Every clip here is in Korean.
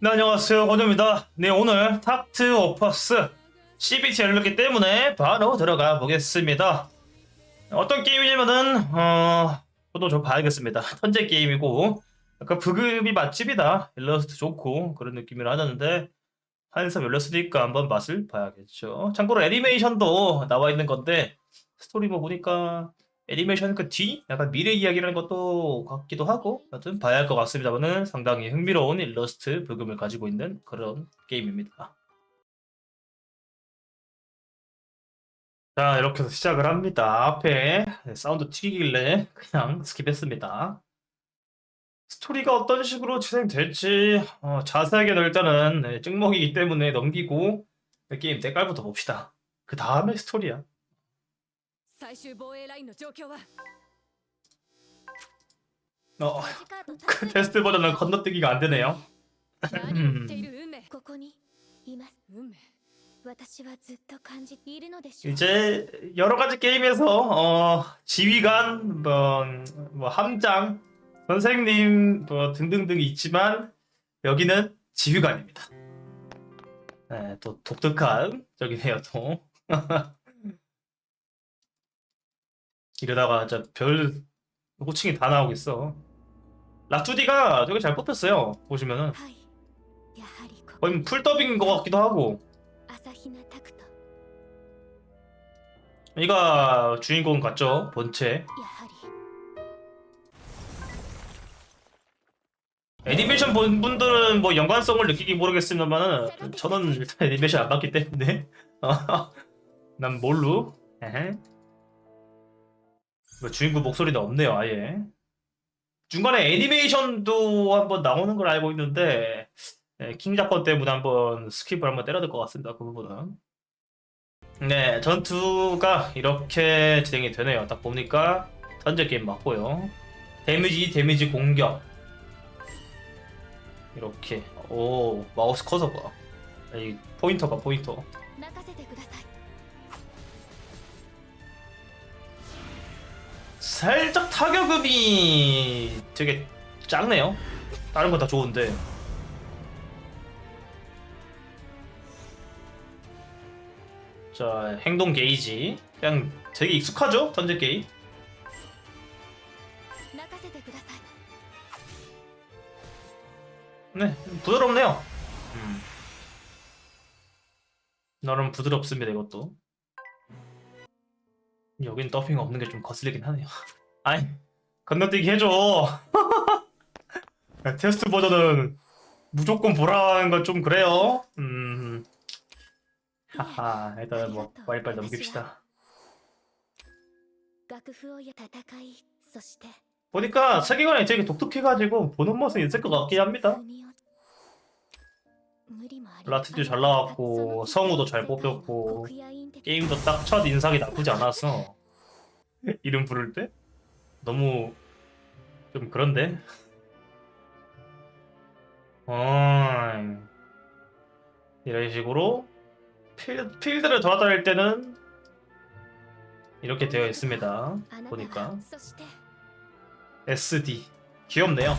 네, 안녕하세요. 권유입니다. 네, 오늘 탑트 오퍼스 CBT 열렸기 때문에 바로 들어가 보겠습니다. 어떤 게임이냐면은, 어, 저도 좀 봐야겠습니다. 턴제 게임이고, 약간 부급이 맛집이다. 일러스트 좋고, 그런 느낌을 하는데, 한섬 열렸으니까 한번 맛을 봐야겠죠. 참고로 애니메이션도 나와 있는 건데, 스토리 뭐 보니까, 애니메이션 그 뒤? 약간 미래 이야기라는 것도 같기도 하고, 여튼 봐야 할 것 같습니다만은 상당히 흥미로운 일러스트 부금을 가지고 있는 그런 게임입니다. 자, 이렇게 해서 시작을 합니다. 앞에 사운드 튀기길래 그냥 스킵했습니다. 스토리가 어떤 식으로 진행될지 어, 자세하게는 일단은 네, 찍먹이기 때문에 넘기고 게임 때깔부터 봅시다. 그 다음에 스토리야. 最終防衛ラインの状況は 어, マジカード 그 테스트 버전은 건너뛰기가 안 되네요. 何を言っている運命ここにいます運命私はずっと感じているのでしょう 이제 여러 가지 게임에서 어, 지휘관, 뭐, 뭐 함장, 선생님 뭐 등등등이 있지만 여기는 지휘관입니다. 네, 또 독특한 저기네요 또. 이러다가 진짜 별 호칭이 다 나오겠어. 라투디가 되게 잘 뽑혔어요. 보시면은 거의 뭐 풀 더빙인 것 같기도 하고. 이가 주인공 같죠? 본체. 애니메이션 본 분들은 뭐 연관성을 느끼기 모르겠습니다만은 저는 일단 애니메이션 안 봤기 때문에 난 뭘로? 에헤. 뭐 주인공 목소리도 없네요 아예. 중간에 애니메이션도 한번 나오는 걸 알고 있는데 예, 킹 사건 때문에 한번 스킵을 한번 때려야 될것 같습니다 그 부분은. 네 전투가 이렇게 진행이 되네요. 딱 보니까 던져 게임 맞고요. 데미지 데미지 공격. 이렇게. 오 마우스 커서 봐. 이 포인터가 포인터. 살짝 타격음이 되게 작네요. 다른 건 다 좋은데. 자, 행동 게이지. 그냥 되게 익숙하죠? 던질 게임. 네, 부드럽네요. 음. 나름 부드럽습니다, 이것도. 여긴 더핑 없는 게 좀 거슬리긴 하네요. 아이 건너뛰기 해줘. 테스트 버전은 무조건 보라는 건 좀 그래요. 음. 하하 일단 뭐 빨리빨리 넘깁시다. 보니까 세계관이 되게 독특해가지고 보는 모습이 있을 것 같긴 합니다. 라티도 잘 나왔고 성우도 잘 뽑혔고 게임도 딱 첫 인상이 나쁘지 않아서 이름 부를 때 너무 좀 그런데. 어, 이런 식으로 필, 필드를 돌아다닐 때는 이렇게 되어 있습니다. 보니까 SD 귀엽네요.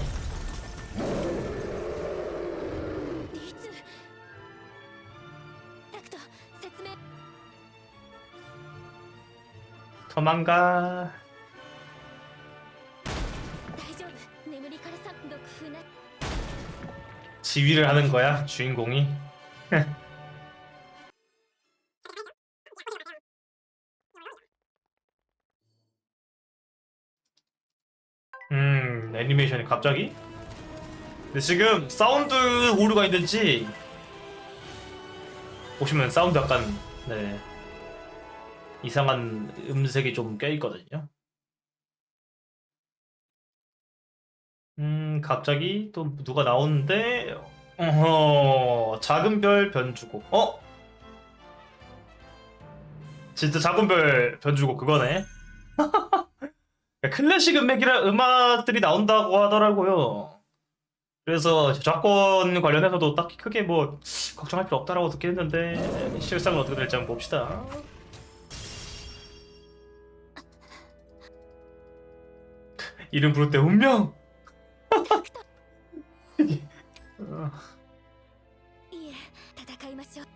도망가. 지휘를 하는 거야, 주인공이. 음, 애니메이션이 갑자기? 근데 지금 사운드 오류가 있는지 보시면 사운드 약간 네 이상한 음색이 좀 껴있거든요. 음 갑자기 또 누가 나오는데? 어허 작은 별 변주곡. 어? 진짜 작은 별 변주곡 그거네. 클래식 음악이라 음악들이 나온다고 하더라고요. 그래서 저작권 관련해서도 딱히 크게 뭐 걱정할 필요 없다라고 듣긴 했는데 실상은 어떻게 될지 한번 봅시다 이름 부를 때 운명 어. いましょう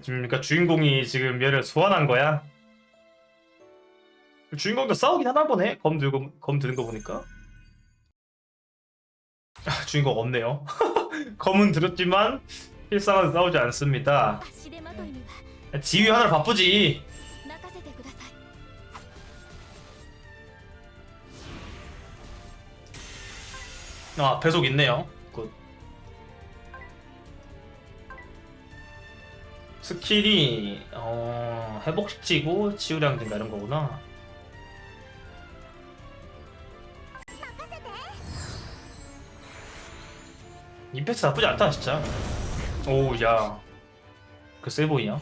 지금 그러니까 주인공이 지금 얘를 소환한 거야. 주인공도 싸우긴 하나 보네. 검 들고 검 드는 거 보니까. 아, 주인공 없네요. 검은 들었지만 실상은 싸우지 않습니다. 足手まといには 지휘 하나 바쁘지. 아 배속 있네요. 굿. 스킬이 어, 회복시키고 치유량 증가 이런 거구나. 임팩트 나쁘지 않다 진짜. 오우 야. 그 세 보이냐?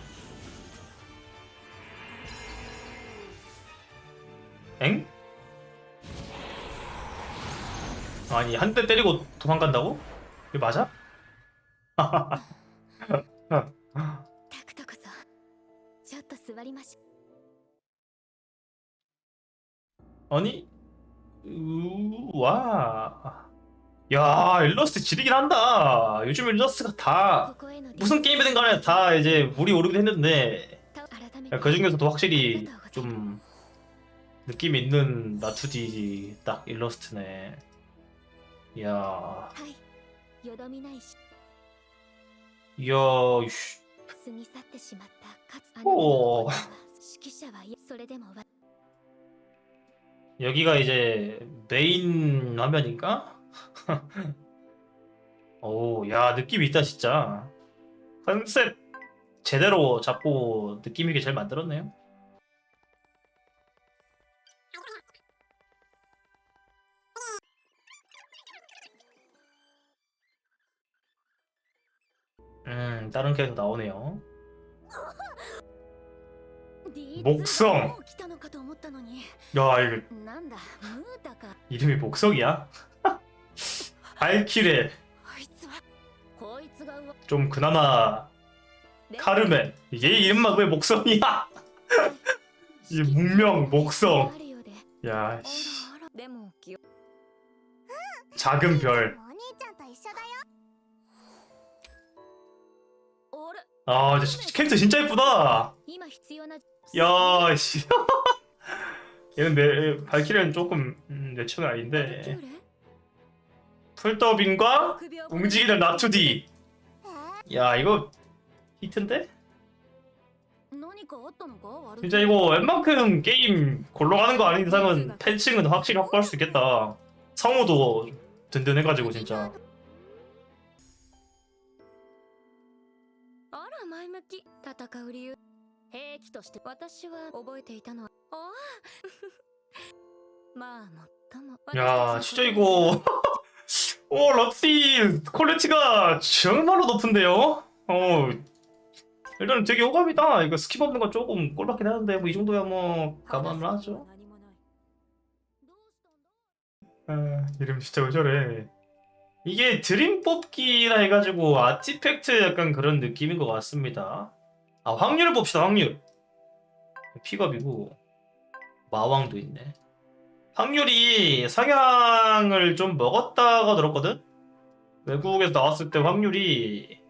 엥? 아니 한 대 때리고 도망간다고? 이게 맞아? 아니 우와. 야 일러스트 지리긴 한다. 요즘 일러스트가 다 무슨 게임이든 간에 다 이제 물이 오르긴 했는데 그 중에서도 확실히 좀 느낌 있는 나투디 딱 일러스트네. 이야. 이야. 오. 여기가 이제 메인 화면인가? 오, 야 느낌 있다 진짜. 컨셉 제대로 잡고 느낌 있게 잘 만들었네요. 음, 다른 캐릭터 나오네요. 목성. 야 이거 이름이 목성이야? 알키레. 좀 그나마 카르멘. 얘 이름만 왜 목성이야? 이 문명 목성. 야. 씨. 작은 별. あれ 아, 진짜 캐릭터 진짜 예쁘다. 今必要な 야, 씨. 얘는 내 발키레는 조금 음, 내 취향 아닌데. どれ 풀더빙과 움직이는 나투디. 야, 이거 히트인데? 何かあったのか悪 진짜 이거 웬만큼 게임 골로 가는 거 아닌 이상은 팬층은 확실히 확보할 수 있겠다. 성우도 든든해가지고 진짜. 向き戦う理由兵器として私は覚えていたのはああまあもっとも 야, 진짜 이거. 오, 럭시 퀄리티가 정말로 높은데요? 어. 일단은 되게 호감이다. 이거 스킵 없는 건 조금 꼴받긴 하는데, 뭐 이 정도야 뭐, 감안을 하죠. 아, 이름 진짜 왜 저래. 이게 드림 뽑기라 해가지고 아티팩트 약간 그런 느낌인 것 같습니다. 아, 확률을 봅시다, 확률. 픽업이고, 마왕도 있네. 확률이 상향을 좀 먹었다가 들었거든? 외국에서 나왔을 때 확률이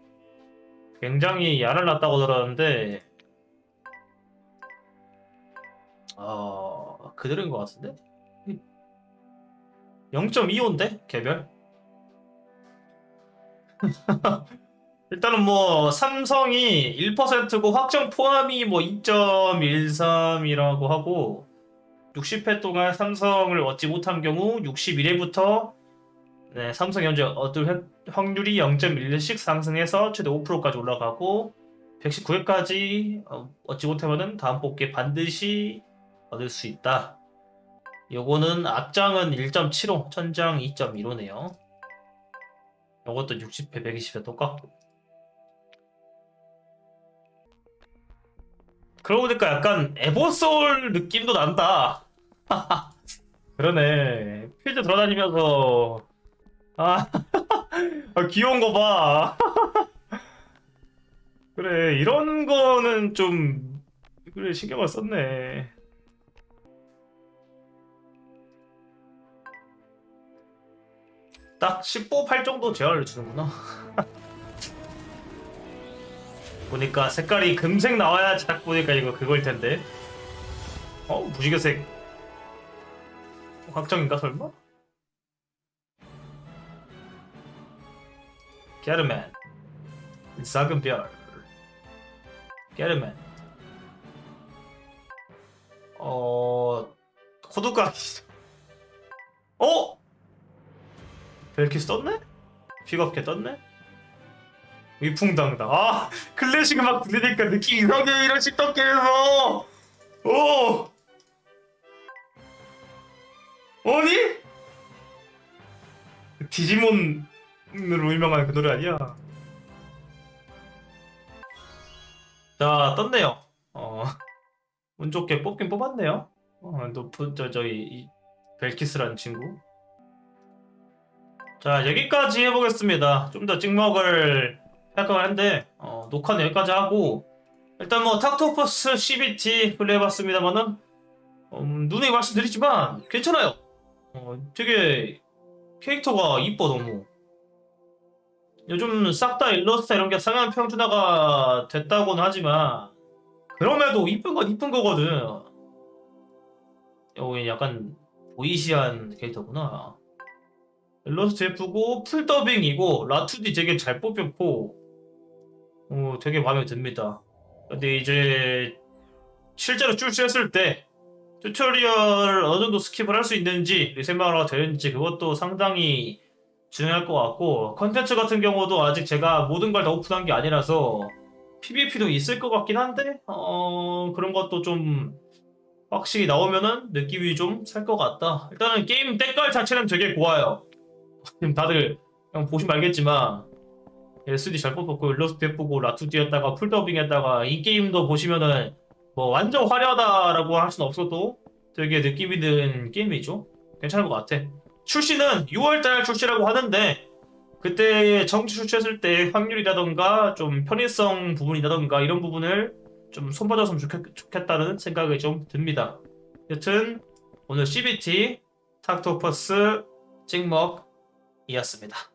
굉장히 야를 났다고 들었는데, 어, 그대로인 것 같은데? 0.25인데? 개별? 일단은 뭐 삼성이 1%고 확정 포함이 뭐 2.13이라고 하고 60회 동안 삼성을 얻지 못한 경우 61회부터 네, 삼성 현재 얻을 획- 확률이 0.1씩 상승해서 최대 5%까지 올라가고 119회까지 얻지 못하면은 다음 뽑기에 반드시 얻을 수 있다. 요거는 악장은 1.75, 천장 2.15네요. 요것도 60회, 120회 똑같고. 그러고 보니까 약간 에버소울 느낌도 난다. 그러네. 필드 돌아다니면서 아, 아, 귀여운 거 봐. 그래 이런 거는 좀 그래 신경을 썼네. 딱 15팔 정도 제어를 주는구나. 보니까 색깔이 금색 나와야지 딱 보니까 이거 그걸 텐데. 어 무지개색 확정인가 설마? 게르맨 작은 별 게르맨 어 코드가 어? 벨키스 떴네? 픽업캐 떴네? 위풍당당. 아 클래식 음악 들리니까 느낌 이상해 이런 식덕계에서. 오! 아니? 디지몬으로 유명한 그 노래 아니야? 자 떴네요. 어, 운 좋게 뽑긴 뽑았네요. 어, 높은 저 저기 이 벨키스라는 친구 자 여기까지 해보겠습니다. 좀 더 찍먹을 생각을 했는데 어, 녹화는 여기까지 하고 일단 뭐 탁토퍼스 CBT 플레이해봤습니다만은 음, 눈에 말씀드리지만 괜찮아요. 어, 되게 캐릭터가 이뻐 너무. 요즘 싹 다 일러스트 이런 게 상향 평준화가 됐다고는 하지만 그럼에도 이쁜 건 이쁜 거거든. 여기 약간 보이시한 캐릭터구나 일러스트 예쁘고 풀더빙이고 라투디 되게 잘 뽑혔고 어, 되게 마음에 듭니다. 근데 이제 실제로 출시했을 때 튜토리얼 어느 정도 스킵을 할 수 있는지 하고 되는지 그것도 상당히 중요할 것 같고 컨텐츠 같은 경우도 아직 제가 모든 걸 다 오픈한 게 아니라서 PVP도 있을 것 같긴 한데 어 그런 것도 좀 확실히 나오면은 느낌이 좀 살 것 같다. 일단은 게임 때깔 자체는 되게 고와요 지금 다들 그냥 보시면 알겠지만 SD 잘 뽑았고 일러스트 예쁘고 라투디였다가 풀더빙 했다가 이 게임도 보시면은 뭐 완전 화려하다라고 할 수는 없어도 되게 느낌 있는 게임이죠. 괜찮은 것 같아. 출시는 6월달 출시라고 하는데 그때 정치 출시했을 때 확률이라던가 좀 편의성 부분이라던가 이런 부분을 좀 손봐줬으면 좋겠, 좋겠다는 생각이 좀 듭니다. 여튼 오늘 CBT 탁토퍼스 찍먹 이었습니다.